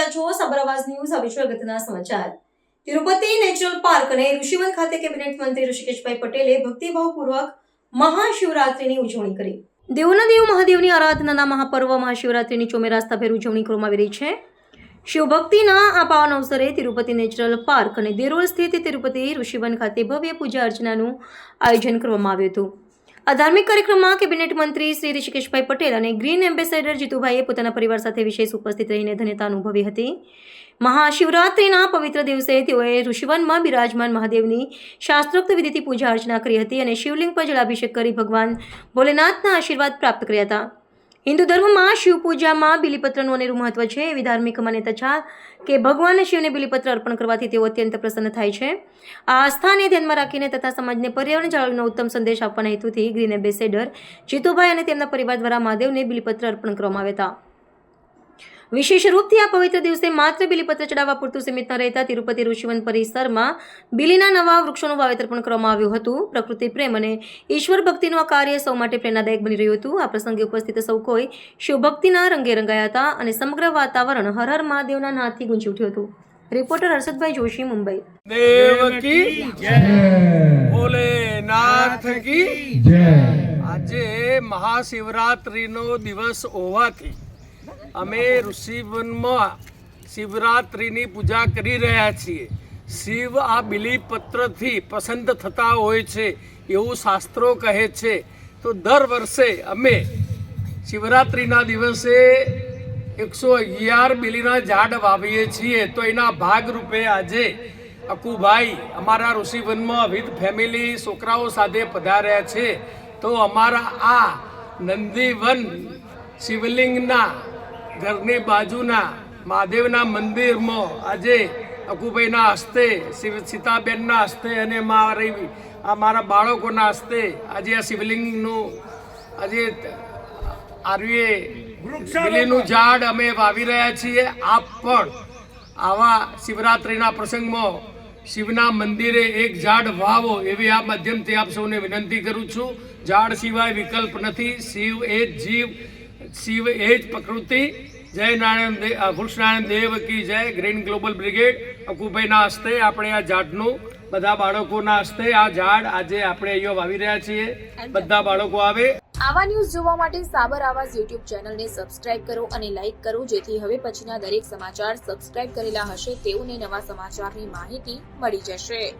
રહ્યા છો સબરવાસ ન્યૂઝ હવે છે અગત્યના સમાચાર. તિરુપતિ નેચરલ પાર્ક અને ઋષિવન ખાતે કેબિનેટ મંત્રી ઋષિકેશભાઈ પટેલે ભક્તિભાવપૂર્વક મહાશિવરાત્રિની ઉજવણી કરી. દેવના દેવ મહાદેવની આરાધનાના મહાપર્વ મહાશિવરાત્રિની ચોમેરાસ્તાભેર ઉજવણી કરવામાં આવી રહી છે. શિવભક્તિના આ પાવન અવસરે તિરુપતિ નેચરલ પાર્ક અને દેરોલ સ્થિત તિરુપતિ ઋષિવન ખાતે ભવ્ય પૂજા અર્ચનાનું આયોજન કરવામાં આવ્યું હતું. આ ધાર્મિક કાર્યક્રમમાં કેબિનેટ મંત્રી શ્રી ઋષિકેશભાઈ પટેલ અને ગ્રીન એમ્બેસેડર જીતુભાઈએ પોતાના પરિવાર સાથે વિશેષ ઉપસ્થિત રહીને ધન્યતા અનુભવી હતી. મહાશિવરાત્રિના પવિત્ર દિવસે તેઓએ ઋષિવનમાં બિરાજમાન મહાદેવની શાસ્ત્રોક્ત વિધિથી પૂજા અર્ચના કરી હતી અને શિવલિંગ પર જળાભિષેક કરી ભગવાન ભોલેનાથના આશીર્વાદ પ્રાપ્ત કર્યા હતા. હિન્દુ ધર્મમાં શિવ પૂજામાં બિલીપત્રનું અનેરું મહત્વ છે. એવી ધાર્મિક માન્યતા છે કે ભગવાન શિવને બિલીપત્ર અર્પણ કરવાથી તેઓ અત્યંત પ્રસન્ન થાય છે. આ આસ્થાને ધ્યાનમાં રાખીને તથા સમાજને પર્યાવરણ જાળવીનો ઉત્તમ સંદેશ આપવાના હેતુથી ગ્રીન એમ્બેસેડર જીતુભાઈ અને તેમના પરિવાર દ્વારા મહાદેવને બિલીપત્ર અર્પણ કરવામાં આવ્યા હતા. વિશેષ રૂપથી આ પવિત્ર દિવસે માત્ર બિલીપત્ર ચડાવવા પૂરતું સીમિત ન રહેતા તિરુપતિ ઋષિવન પરિસરમાં બિલીના નવા વૃક્ષોનું વાવેતર પણ કરવામાં આવ્યું હતું. પ્રકૃતિ પ્રેમ અને ઈશ્વર ભક્તિનું આ કાર્ય સૌ માટે પ્રેરણાદાયક બની રહ્યું હતું. આ પ્રસંગે ઉપસ્થિત સૌ કોઈ શિવભક્તિના રંગે રંગાયા હતા અને સમગ્ર વાતાવરણ હર હર મહાદેવના નાદથી ગુંજી ઉઠ્યું હતું. રિપોર્ટર હર્ષદભાઈ જોશી મુંબઈ. દેવકી જય. ભોલેનાથ કી આજે મહાશિવરાત્રિનો દિવસ હોવાથી અમે ઋષિવનમાં શિવરાત્રિની પૂજા કરી રહ્યા છીએ. શિવ આ બિલીપત્રથી પસંદ થતા હોય છે એવું શાસ્ત્રો કહે છે. તો દર વર્ષે અમે શિવરાત્રિના દિવસે એકસો અગિયાર બિલીના ઝાડ વાવીએ છીએ. તો એના ભાગરૂપે આજે અકુભાઈ અમારા ઋષિવનમાં વિથ ફેમિલી છોકરાઓ સાથે પધાર્યા છે. તો અમારા આ નંદીવન શિવલિંગના ઘરની બાજુના મહાદેવના મંદિરમાં આજે અકુભાઈના હસ્તે સીતાબેનના હસ્તે અને મારી આ મારા બાળકોના હસ્તે આજે આ શિવલિંગનું આજે આરવીએ બિલીનું ઝાડ અમે વાવી રહ્યા છીએ. આપ પણ આવા શિવરાત્રિના પ્રસંગમાં શિવના મંદિરે એક ઝાડ વાવો એવી આ માધ્યમથી આપ સૌને વિનંતી કરું છું. ઝાડ સિવાય વિકલ્પ નથી. શિવ એ જીવ શિવ એ જ પ્રકૃતિ. જય નારાયણ દેવ વૃક્ષનારાયણ દેવ કી જય, ગ્રીન ગ્લોબલ બ્રિગેડ. અકુભાઈના હસ્તે આપણે આ ઝાડનું બધા બાળકોના હસ્તે આ ઝાડ આજે આપણે અહીંયા વાવી રહ્યા છીએ. બધા બાળકો આવે. આવા ન્યૂઝ જોવા માટે સાબર આવાજ યુટ્યુબ ચેનલને સબસ્ક્રાઇબ કરો અને લાઇક કરો, જેથી હવે પછીના દરેક સમાચાર સબસ્ક્રાઇબ કરેલા હશે, તેઓને નવા સમાચારની માહિતી મળી જશે.